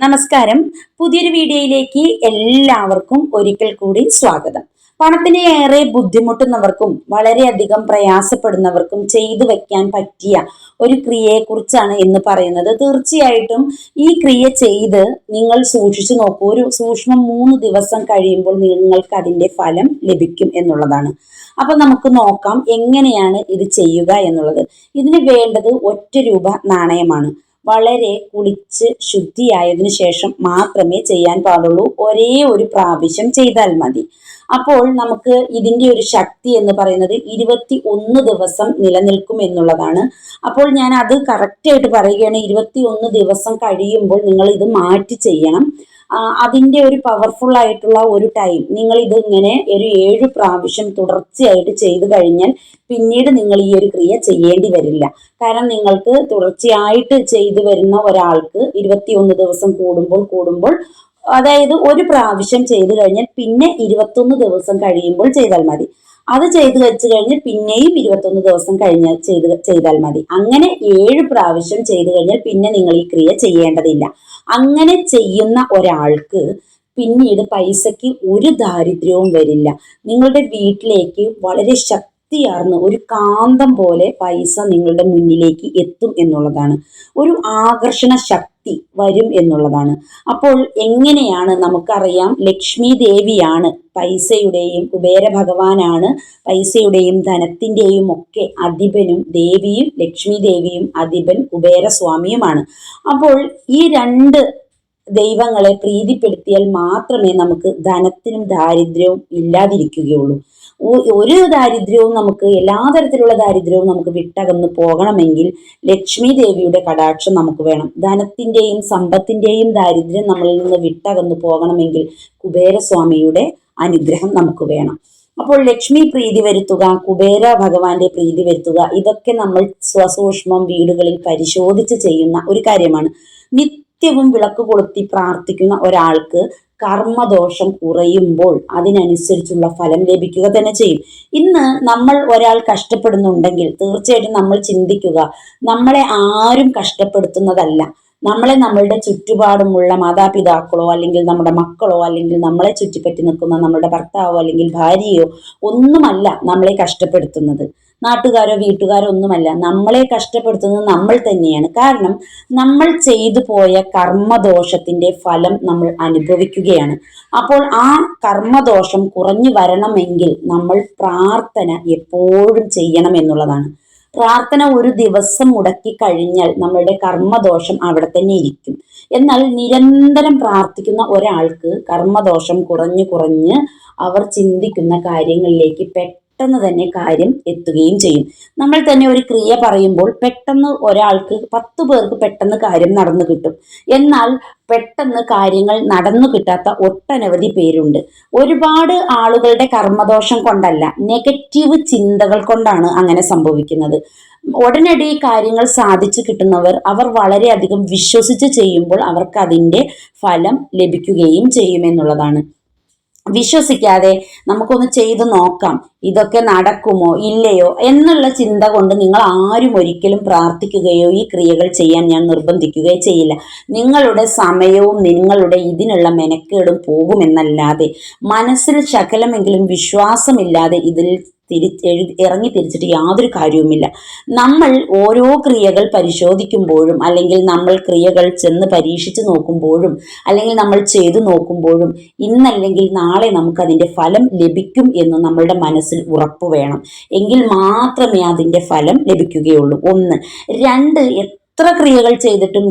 നമസ്കാരം. പുതിയൊരു വീഡിയോയിലേക്ക് എല്ലാവർക്കും ഒരിക്കൽ കൂടി സ്വാഗതം. പണത്തിന് ഏറെ ബുദ്ധിമുട്ടുന്നവർക്കും വളരെയധികം പ്രയാസപ്പെടുന്നവർക്കും ചെയ്തു വെക്കാൻ പറ്റിയ ഒരു ക്രിയയെക്കുറിച്ചാണ് എന്ന് പറയുന്നത്. തീർച്ചയായിട്ടും ഈ ക്രിയ ചെയ്ത് നിങ്ങൾ സൂക്ഷിച്ചു നോക്കൂ. ഒരു സൂക്ഷ്മം മൂന്ന് ദിവസം കഴിയുമ്പോൾ നിങ്ങൾക്ക് അതിന്റെ ഫലം ലഭിക്കും എന്നുള്ളതാണ്. അപ്പൊ നമുക്ക് നോക്കാം എങ്ങനെയാണ് ഇത് ചെയ്യുക എന്നുള്ളത്. ഇതിന് വേണ്ടത് ഒറ്റ രൂപ നാണയമാണ്. വളരെ കുളിച്ച് ശുദ്ധിയായതിനു ശേഷം മാത്രമേ ചെയ്യാൻ പാടുള്ളൂ. ഒരേ ഒരു പ്രാവശ്യം ചെയ്താൽ മതി. അപ്പോൾ നമുക്ക് ഇതിന്റെ ഒരു ശക്തി എന്ന് പറയുന്നത് ഇരുപത്തി ഒന്ന് ദിവസം നിലനിൽക്കും എന്നുള്ളതാണ്. അപ്പോൾ ഞാൻ അത് കറക്റ്റായിട്ട് പറയുകയാണ്. ഇരുപത്തി ഒന്ന് ദിവസം കഴിയുമ്പോൾ നിങ്ങൾ ഇത് മാറ്റി ചെയ്യണം. അതിന്റെ ഒരു പവർഫുൾ ആയിട്ടുള്ള ഒരു ടൈം നിങ്ങൾ ഇത് ഇങ്ങനെ ഒരു ഏഴ് പ്രാവശ്യം തുടർച്ചയായിട്ട് ചെയ്തു കഴിഞ്ഞാൽ പിന്നീട് നിങ്ങൾ ഈ ഒരു ക്രിയ ചെയ്യേണ്ടി വരില്ല. കാരണം നിങ്ങൾക്ക് തുടർച്ചയായിട്ട് ചെയ്തു വരുന്ന ഒരാൾക്ക് ഇരുപത്തിയൊന്ന് ദിവസം കൂടുമ്പോൾ കൂടുമ്പോൾ അതായത് ഒരു പ്രാവശ്യം ചെയ്തു കഴിഞ്ഞാൽ പിന്നെ ഇരുപത്തൊന്ന് ദിവസം കഴിയുമ്പോൾ ചെയ്താൽ മതി. അത് ചെയ്തു വെച്ച് കഴിഞ്ഞ് പിന്നെയും ഇരുപത്തൊന്ന് ദിവസം കഴിഞ്ഞ് ചെയ്ത് ചെയ്താൽ മതി. അങ്ങനെ ഏഴ് പ്രാവശ്യം ചെയ്തു കഴിഞ്ഞാൽ പിന്നെ നിങ്ങൾ ഈ ക്രിയ ചെയ്യേണ്ടതില്ല. അങ്ങനെ ചെയ്യുന്ന ഒരാൾക്ക് പിന്നീട് പൈസയ്ക്ക് ഒരു ദാരിദ്ര്യവും വരില്ല. നിങ്ങളുടെ വീട്ടിലേക്ക് വളരെ ശക്തിയാർന്ന് ഒരു കാന്തം പോലെ പൈസ നിങ്ങളുടെ മുന്നിലേക്ക് എത്തും എന്നുള്ളതാണ്. ഒരു ആകർഷണ ശക്തി ശക്തി വരും എന്നുള്ളതാണ്. അപ്പോൾ എങ്ങനെയാണ് നമുക്കറിയാം ലക്ഷ്മി ദേവിയാണ് പൈസയുടെയും കുബേര ഭഗവാനാണ് പൈസയുടെയും ധനത്തിന്റെയും ഒക്കെ അധിപനും ദേവിയും ലക്ഷ്മി ദേവിയും അധിപൻ കുബേരസ്വാമിയുമാണ് അപ്പോൾ ഈ രണ്ട് ദൈവങ്ങളെ പ്രീതിപ്പെടുത്തിയാൽ മാത്രമേ നമുക്ക് ധനത്തിനും ദാരിദ്ര്യവും ഇല്ലാതിരിക്കുകയുള്ളൂ. ഒരു ദാരിദ്ര്യവും നമുക്ക് എല്ലാ തരത്തിലുള്ള ദാരിദ്ര്യവും നമുക്ക് വിട്ടകന്ന് പോകണമെങ്കിൽ ലക്ഷ്മി ദേവിയുടെ കടാക്ഷം നമുക്ക് വേണം. ധനത്തിന്റെയും സമ്പത്തിന്റെയും ദാരിദ്ര്യം നമ്മളിൽ നിന്ന് വിട്ടകന്ന് പോകണമെങ്കിൽ കുബേരസ്വാമിയുടെ അനുഗ്രഹം നമുക്ക് വേണം. അപ്പോൾ ലക്ഷ്മി പ്രീതി വരുത്തുക കുബേര ഭഗവാന്റെ പ്രീതി വരുത്തുക ഇതൊക്കെ നമ്മൾ സ്വസൂക്ഷ്മം വീടുകളിൽ പരിശോധിച്ച് ചെയ്യുന്ന ഒരു കാര്യമാണ്. നിത്യവും വിളക്ക് കൊളുത്തി പ്രാർത്ഥിക്കുന്ന ഒരാൾക്ക് കർമ്മദോഷം കുറയുമ്പോൾ അതിനനുസരിച്ചുള്ള ഫലം ലഭിക്കുക തന്നെ ചെയ്യും. ഇന്ന് നമ്മൾ ഒരാൾ കഷ്ടപ്പെടുന്നുണ്ടെങ്കിൽ തീർച്ചയായിട്ടും നമ്മൾ ചിന്തിക്കുക നമ്മളെ ആരും കഷ്ടപ്പെടുത്തുന്നതല്ല. നമ്മളെ നമ്മളുടെ ചുറ്റുപാടുമുള്ള മാതാപിതാക്കളോ അല്ലെങ്കിൽ നമ്മുടെ മക്കളോ അല്ലെങ്കിൽ നമ്മളെ ചുറ്റിപ്പറ്റി നിൽക്കുന്ന നമ്മുടെ ഭർത്താവോ അല്ലെങ്കിൽ ഭാര്യയോ ഒന്നുമല്ല നമ്മളെ കഷ്ടപ്പെടുത്തുന്നത്. നാട്ടുകാരോ വീട്ടുകാരോ ഒന്നുമല്ല. നമ്മളെ കഷ്ടപ്പെടുത്തുന്നത് നമ്മൾ തന്നെയാണ്. കാരണം നമ്മൾ ചെയ്തു പോയ കർമ്മദോഷത്തിന്റെ ഫലം നമ്മൾ അനുഭവിക്കുകയാണ്. അപ്പോൾ ആ കർമ്മദോഷം കുറഞ്ഞു വരണമെങ്കിൽ നമ്മൾ പ്രാർത്ഥന എപ്പോഴും ചെയ്യണം എന്നുള്ളതാണ്. പ്രാർത്ഥന ഒരു ദിവസം മുടക്കി കഴിഞ്ഞാൽ നമ്മളുടെ കർമ്മദോഷം അവിടെ തന്നെ ഇരിക്കും. എന്നാൽ നിരന്തരം പ്രാർത്ഥിക്കുന്ന ഒരാൾക്ക് കർമ്മദോഷം കുറഞ്ഞു കുറഞ്ഞ് അവർ ചിന്തിക്കുന്ന കാര്യങ്ങളിലേക്ക് പെട്ടെന്ന് പെട്ടെന്ന് തന്നെ കാര്യം എത്തുകയും ചെയ്യും. നമ്മൾ തന്നെ ഒരു ക്രിയ പറയുമ്പോൾ പെട്ടെന്ന് ഒരാൾക്ക് പത്ത് പേർക്ക് പെട്ടെന്ന് കാര്യം നടന്നു കിട്ടും. എന്നാൽ പെട്ടെന്ന് കാര്യങ്ങൾ നടന്നു കിട്ടാത്ത ഒട്ടനവധി പേരുണ്ട്. ഒരുപാട് ആളുകളുടെ കർമ്മദോഷം കൊണ്ടല്ല നെഗറ്റീവ് ചിന്തകൾ കൊണ്ടാണ് അങ്ങനെ സംഭവിക്കുന്നത്. ഉടനടി കാര്യങ്ങൾ സാധിച്ചു കിട്ടുന്നവർ അവർ വളരെയധികം വിശ്വസിച്ച് ചെയ്യുമ്പോൾ അവർക്ക് അതിന്റെ ഫലം ലഭിക്കുകയും ചെയ്യുമെന്നുള്ളതാണ് വിശ്വസിക്കാതെ നമുക്കൊന്ന് ചെയ്തു നോക്കാം. ഇതൊക്കെ നടക്കുമോ? ഇല്ലയോ? എന്നുള്ള ചിന്ത കൊണ്ട് നിങ്ങൾ ആരും ഒരിക്കലും പ്രാർത്ഥിക്കുകയോ ഈ ക്രിയകൾ ചെയ്യാൻ ഞാൻ നിർബന്ധിക്കുകയോ ചെയ്യില്ല. നിങ്ങളുടെ സമയവും നിങ്ങളുടെ ഇതിനുള്ള മെനക്കേടും പോകുമെന്നല്ലാതെ മനസ്സിൽ ശകലമെങ്കിലും വിശ്വാസമില്ലാതെ ഇതിൽ തിരി എഴുതി ഇറങ്ങി തിരിച്ചിട്ട് യാതൊരു കാര്യവുമില്ല. നമ്മൾ ഓരോ ക്രിയകൾ പരിശോധിക്കുമ്പോഴും അല്ലെങ്കിൽ നമ്മൾ ക്രിയകൾ ചെന്ന് പരീക്ഷിച്ച് നോക്കുമ്പോഴും അല്ലെങ്കിൽ നമ്മൾ ചെയ്തു നോക്കുമ്പോഴും ഇന്നല്ലെങ്കിൽ നാളെ നമുക്കതിന്റെ ഫലം ലഭിക്കും എന്ന് നമ്മളുടെ മനസ്സിൽ ഉറപ്പ് വേണം. എങ്കിൽ മാത്രമേ അതിന്റെ ഫലം ലഭിക്കുകയുള്ളൂ. ഒന്ന്. രണ്ട് എത്ര ക്രിയകൾ ചെയ്തിട്ടും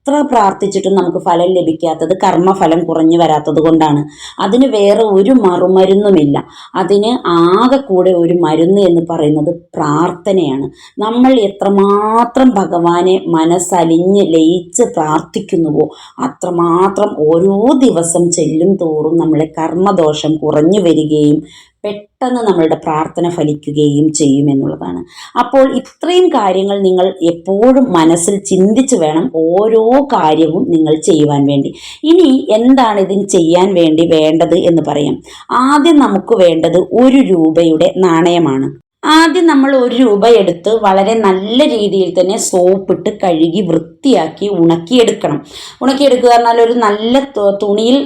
എത്ര പ്രാർത്ഥിച്ചിട്ടും നമുക്ക് ഫലം ലഭിക്കാത്തത് കർമ്മഫലം കുറഞ്ഞു വരാത്തത് കൊണ്ടാണ്. അതിന് വേറെ ഒരു മറുമരുന്നുമില്ല. അതിന് ആകെ കൂടെ ഒരു മരുന്ന് എന്ന് പറയുന്നത് പ്രാർത്ഥനയാണ്. നമ്മൾ എത്രമാത്രം ഭഗവാനെ മനസ്സലിഞ്ഞ് ലയിച്ച് പ്രാർത്ഥിക്കുന്നുവോ അത്രമാത്രം ഓരോ ദിവസം ചെല്ലും തോറും നമ്മളെ കർമ്മദോഷം കുറഞ്ഞു വരികയും പെട്ടെന്ന് നമ്മളുടെ പ്രാർത്ഥന ഫലിക്കുകയും ചെയ്യുമെന്നുള്ളതാണ് അപ്പോൾ ഇത്രയും കാര്യങ്ങൾ നിങ്ങൾ എപ്പോഴും മനസ്സിൽ ചിന്തിച്ച് വേണം ഓരോ കാര്യവും നിങ്ങൾ ചെയ്യുവാൻ വേണ്ടി. ഇനി എന്താണ് ഇതിന് ചെയ്യാൻ വേണ്ടി വേണ്ടത് എന്ന് പറയാം. ആദ്യം നമുക്ക് വേണ്ടത് ഒരു രൂപയുടെ നാണയമാണ്. ആദ്യം നമ്മൾ ഒരു രൂപ എടുത്ത് വളരെ നല്ല രീതിയിൽ തന്നെ സോപ്പിട്ട് കഴുകി വൃത്തിയാക്കി ഉണക്കിയെടുക്കണം. ഉണക്കിയെടുക്കുക പറഞ്ഞാൽ ഒരു നല്ല തുണിയിൽ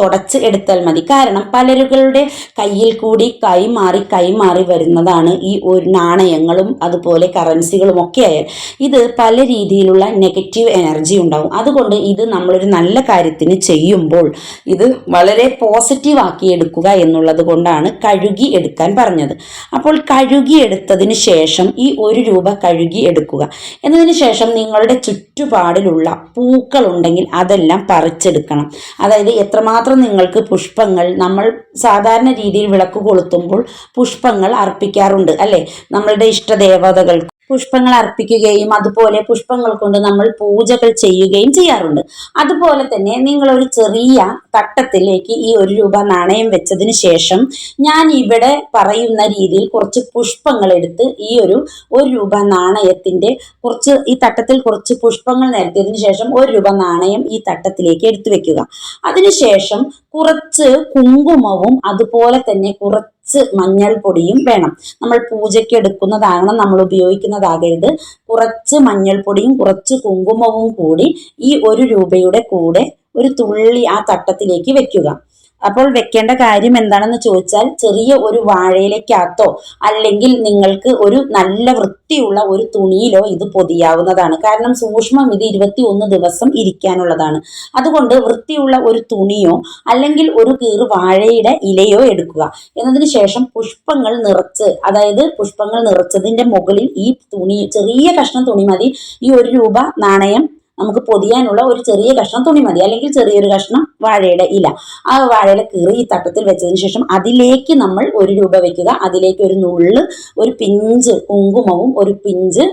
തുടച്ച് എടുത്താൽ മതി. കാരണം പലരുകളുടെ കയ്യിൽ കൂടി കൈമാറി കൈമാറി വരുന്നതാണ് ഈ ഒരു നാണയങ്ങളും അതുപോലെ കറൻസികളും ഒക്കെ ആയാൽ. ഇത് പല രീതിയിലുള്ള നെഗറ്റീവ് എനർജി ഉണ്ടാവും. അതുകൊണ്ട് ഇത് നമ്മളൊരു നല്ല കാര്യത്തിന് ചെയ്യുമ്പോൾ ഇത് വളരെ പോസിറ്റീവ് ആക്കി എടുക്കുക എന്നുള്ളത് കൊണ്ടാണ് കഴുകി എടുക്കാൻ പറഞ്ഞത്. അപ്പോൾ കഴുകി എടുത്തതിന് ശേഷം ഈ ഒരു രൂപ കഴുകി എടുക്കുക എന്നതിന് ശേഷം നിങ്ങളുടെ ചുറ്റുപാടിലുള്ള പൂക്കൾ ഉണ്ടെങ്കിൽ അതെല്ലാം പറിച്ചെടുക്കണം. അതായത് എത്രമാത്രം നിങ്ങൾക്ക് പുഷ്പങ്ങൾ നമ്മൾ സാധാരണ രീതിയിൽ വിളക്ക് കൊളുത്തുമ്പോൾ പുഷ്പങ്ങൾ അർപ്പിക്കാറുണ്ട് അല്ലെ? നമ്മളുടെ ഇഷ്ടദേവതകൾക്ക് പുഷ്പങ്ങൾ അർപ്പിക്കുകയും അതുപോലെ പുഷ്പങ്ങൾ കൊണ്ട് നമ്മൾ പൂജകൾ ചെയ്യുകയും ചെയ്യാറുണ്ട്. അതുപോലെ തന്നെ നിങ്ങൾ ഒരു ചെറിയ തട്ടത്തിലേക്ക് ഈ ഒരു രൂപ നാണയം വെച്ചതിന് ശേഷം ഞാൻ ഇവിടെ പറയുന്ന രീതിയിൽ കുറച്ച് പുഷ്പങ്ങൾ എടുത്ത് ഈ ഒരു ഒരു രൂപ നാണയത്തിന്റെ കുറച്ച് ഈ തട്ടത്തിൽ കുറച്ച് പുഷ്പങ്ങൾ നിരത്തിയതിനു ശേഷം ഒരു രൂപ നാണയം ഈ തട്ടത്തിലേക്ക് എടുത്തു വെക്കുക. അതിനുശേഷം കുറച്ച് കുങ്കുമവും അതുപോലെ തന്നെ കുറച്ച് മഞ്ഞൾപ്പൊടിയും വേണം. നമ്മൾ പൂജയ്ക്ക് എടുക്കുന്നതാകണം നമ്മൾ ഉപയോഗിക്കുന്നതാകരുത്. കുറച്ച് മഞ്ഞൾപ്പൊടിയും കുറച്ച് കുങ്കുമവും കൂടി ഈ ഒരു രൂപയുടെ കൂടെ ഒരു തുള്ളി ആ തട്ടത്തിലേക്ക് വെക്കുക. അപ്പോൾ വെക്കേണ്ട കാര്യം എന്താണെന്ന് ചോദിച്ചാൽ ചെറിയ ഒരു വാഴയിലേക്കകത്തോ അല്ലെങ്കിൽ നിങ്ങൾക്ക് ഒരു നല്ല വൃത്തിയുള്ള ഒരു തുണിയിലോ ഇത് പൊതിയാവുന്നതാണ്. കാരണം സൂക്ഷ്മം ഇത് ഇരുപത്തി ഒന്ന് ദിവസം ഇരിക്കാനുള്ളതാണ്. അതുകൊണ്ട് വൃത്തിയുള്ള ഒരു തുണിയോ അല്ലെങ്കിൽ ഒരു കീറ് വാഴയുടെ ഇലയോ എടുക്കുക. എന്നതിന് ശേഷം പുഷ്പങ്ങൾ നിറച്ച് അതായത് പുഷ്പങ്ങൾ നിറച്ചതിന്റെ മുകളിൽ ഈ തുണി ചെറിയ കഷ്ണം തുണി മതി. ഈ ഒരു രൂപ നാണയം നമുക്ക് പൊതിയാനുള്ള ഒരു ചെറിയ കഷ്ണം തുണി മതി. അല്ലെങ്കിൽ ചെറിയൊരു കഷ്ണം വാഴയുടെ ഇല. ആ വാഴയുടെ കീറി ഈ തട്ടത്തിൽ വെച്ചതിന് ശേഷം അതിലേക്ക് നമ്മൾ ഒരു രൂപ വെക്കുക അതിലേക്ക് ഒരു നുള്ള് ഒരു പിഞ്ച് കുങ്കുമവും ഒരു പിഞ്ച്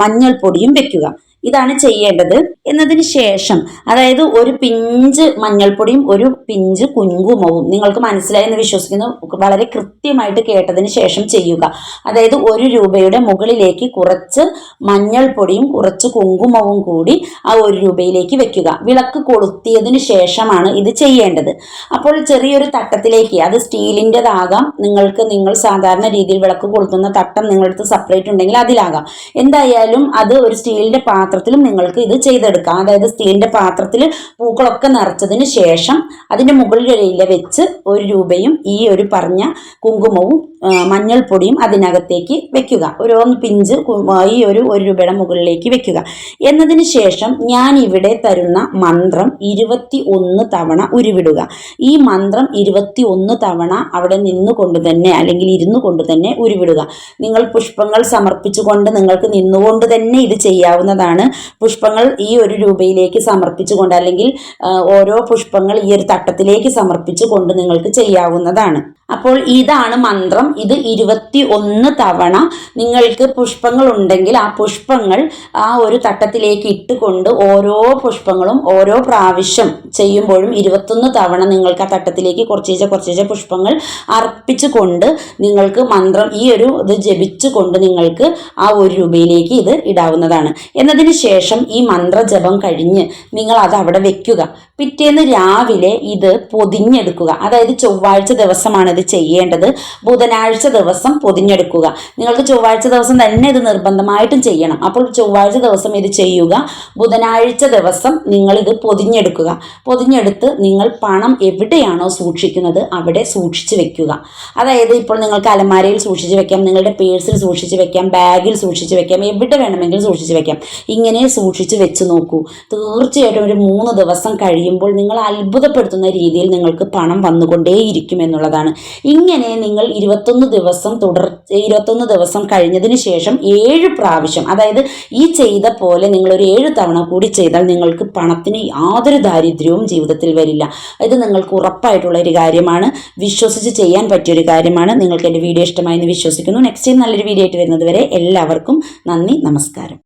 മഞ്ഞൾപ്പൊടിയും വെക്കുക ഇതാണ് ചെയ്യേണ്ടത്. എന്നതിന് ശേഷം അതായത് ഒരു പിഞ്ച് മഞ്ഞൾപ്പൊടിയും ഒരു പിഞ്ച് കുങ്കുമവും നിങ്ങൾക്ക് മനസ്സിലായി എന്ന് വിശ്വസിക്കുന്നു വളരെ കൃത്യമായിട്ട് കേട്ടതിന് ശേഷം ചെയ്യുക. അതായത് ഒരു രൂപയുടെ മുകളിലേക്ക് കുറച്ച് മഞ്ഞൾപ്പൊടിയും കുറച്ച് കുങ്കുമവും കൂടി ആ ഒരു രൂപയിലേക്ക് വെക്കുക. വിളക്ക് കൊളുത്തിയതിന് ശേഷമാണ് ഇത് ചെയ്യേണ്ടത്. അപ്പോൾ ചെറിയൊരു തട്ടത്തിലേക്ക് അത് സ്റ്റീലിന്റെതാകാം. നിങ്ങൾക്ക് നിങ്ങൾ സാധാരണ രീതിയിൽ വിളക്ക് കൊളുത്തുന്ന തട്ടം നിങ്ങളടുത്ത് സെപ്പറേറ്റ് ഉണ്ടെങ്കിൽ അതിലാകാം. എന്തായാലും അത് ഒരു സ്റ്റീലിന്റെ പാത്രത്തിലും നിങ്ങൾക്ക് ഇത് ചെയ്തെടുക്കാം. അതായത് സ്റ്റീലിന്റെ പാത്രത്തിൽ പൂക്കളൊക്കെ നിറച്ചതിന് ശേഷം അതിന്റെ മുകളിൽ വെച്ച് ഒരു രൂപയും ഈ ഒരു പറഞ്ഞ കുങ്കുമവും മഞ്ഞൾപ്പൊടിയും അതിനകത്തേക്ക് വെക്കുക. ഒരു ഓരോന്ന് പിഞ്ച് ഈ ഒരു ഒരു രൂപയുടെ മുകളിലേക്ക് വെക്കുക. എന്നതിന് ശേഷം ഞാൻ ഇവിടെ തരുന്ന മന്ത്രം ഇരുപത്തി ഒന്ന് തവണ ഉരുവിടുക. ഈ മന്ത്രം ഇരുപത്തി ഒന്ന് തവണ അവിടെ നിന്ന് കൊണ്ട് തന്നെ അല്ലെങ്കിൽ ഇരുന്നു കൊണ്ട് തന്നെ ഉരുവിടുക. നിങ്ങൾ പുഷ്പങ്ങൾ സമർപ്പിച്ചുകൊണ്ട് നിങ്ങൾക്ക് നിന്നുകൊണ്ട് തന്നെ ഇത് ചെയ്യാവുന്നതാണ് പുഷ്പങ്ങൾ ഈ ഒരു രൂപയിലേക്ക് സമർപ്പിച്ചുകൊണ്ട് അല്ലെങ്കിൽ ഓരോ പുഷ്പങ്ങൾ ഈ ഒരു തട്ടത്തിലേക്ക് സമർപ്പിച്ചുകൊണ്ട് നിങ്ങൾക്ക് ചെയ്യാവുന്നതാണ്. അപ്പോൾ ഇതാണ് മന്ത്രം. ഇത് ഇരുപത്തി ഒന്ന് തവണ നിങ്ങൾക്ക് പുഷ്പങ്ങൾ ഉണ്ടെങ്കിൽ ആ പുഷ്പങ്ങൾ ആ ഒരു തട്ടത്തിലേക്ക് ഇട്ടുകൊണ്ട് ഓരോ പുഷ്പങ്ങളും ഓരോ പ്രാവശ്യം ചെയ്യുമ്പോഴും ഇരുപത്തൊന്ന് തവണ നിങ്ങൾക്ക് ആ തട്ടത്തിലേക്ക് കുറച്ചേച്ച കുറച്ചേച്ച പുഷ്പങ്ങൾ അർപ്പിച്ചുകൊണ്ട് നിങ്ങൾക്ക് മന്ത്രം ഈ ഒരു ഇത് ജപിച്ചുകൊണ്ട് നിങ്ങൾക്ക് ആ ഒരു രൂപയിലേക്ക് ഇത് ഇടാവുന്നതാണ്. എന്നതിന് ശേഷം ഈ മന്ത്ര ജപം കഴിഞ്ഞ് നിങ്ങൾ അത് അവിടെ വെക്കുക. പിറ്റേന്ന് രാവിലെ ഇത് പൊതിഞ്ഞെടുക്കുക. അതായത് ചൊവ്വാഴ്ച ദിവസമാണ് ഇത് ചെയ്യേണ്ടത് ബുധനാഴ്ച ദിവസം പൊതിഞ്ഞെടുക്കുക. നിങ്ങൾക്ക് ചൊവ്വാഴ്ച ദിവസം തന്നെ ഇത് നിർബന്ധമായിട്ടും ചെയ്യണം. അപ്പോൾ ചൊവ്വാഴ്ച ദിവസം ഇത് ചെയ്യുക. ബുധനാഴ്ച ദിവസം നിങ്ങൾ ഇത് പൊതിഞ്ഞെടുക്കുക. പൊതിഞ്ഞെടുത്ത് നിങ്ങൾ പണം എവിടെയാണോ സൂക്ഷിക്കുന്നത് അവിടെ സൂക്ഷിച്ചു വെക്കുക. അതായത് ഇപ്പോൾ നിങ്ങൾക്ക് അലമാരയിൽ സൂക്ഷിച്ചു വെക്കാം നിങ്ങളുടെ പേഴ്സിൽ സൂക്ഷിച്ചു വെക്കാം ബാഗിൽ സൂക്ഷിച്ചു വെക്കാം എവിടെ വേണമെങ്കിലും സൂക്ഷിച്ചു വെക്കാം. ഇങ്ങനെ സൂക്ഷിച്ചു വെച്ച് നോക്കൂ. തീർച്ചയായിട്ടും ഒരു മൂന്ന് ദിവസം കഴിയുമ്പോൾ നിങ്ങൾ അത്ഭുതപ്പെടുത്തുന്ന രീതിയിൽ നിങ്ങൾക്ക് പണം വന്നുകൊണ്ടേയിരിക്കും എന്നുള്ളതാണ്. ഇങ്ങനെ നിങ്ങൾ ഇരുപത്തൊന്ന് ദിവസം തുടർ ഇരുപത്തൊന്ന് ദിവസം കഴിഞ്ഞതിന് ശേഷം ഏഴ് പ്രാവശ്യം അതായത് ഈ ചെയ്ത പോലെ നിങ്ങൾ ഒരു ഏഴ് തവണ കൂടി ചെയ്താൽ നിങ്ങൾക്ക് പണത്തിന് യാതൊരു ദാരിദ്ര്യവും ജീവിതത്തിൽ വരില്ല. ഇത് നിങ്ങൾക്ക് ഉറപ്പായിട്ടുള്ള ഒരു കാര്യമാണ്. വിശ്വസിച്ച് ചെയ്യാൻ പറ്റിയൊരു കാര്യമാണ്. നിങ്ങൾക്ക് എന്റെ വീഡിയോ ഇഷ്ടമായി എന്ന് വിശ്വസിക്കുന്നു. നെക്സ്റ്റ് ടൈം നല്ലൊരു വീഡിയോ ആയിട്ട് വരുന്നത് വരെ എല്ലാവർക്കും നന്ദി നമസ്കാരം.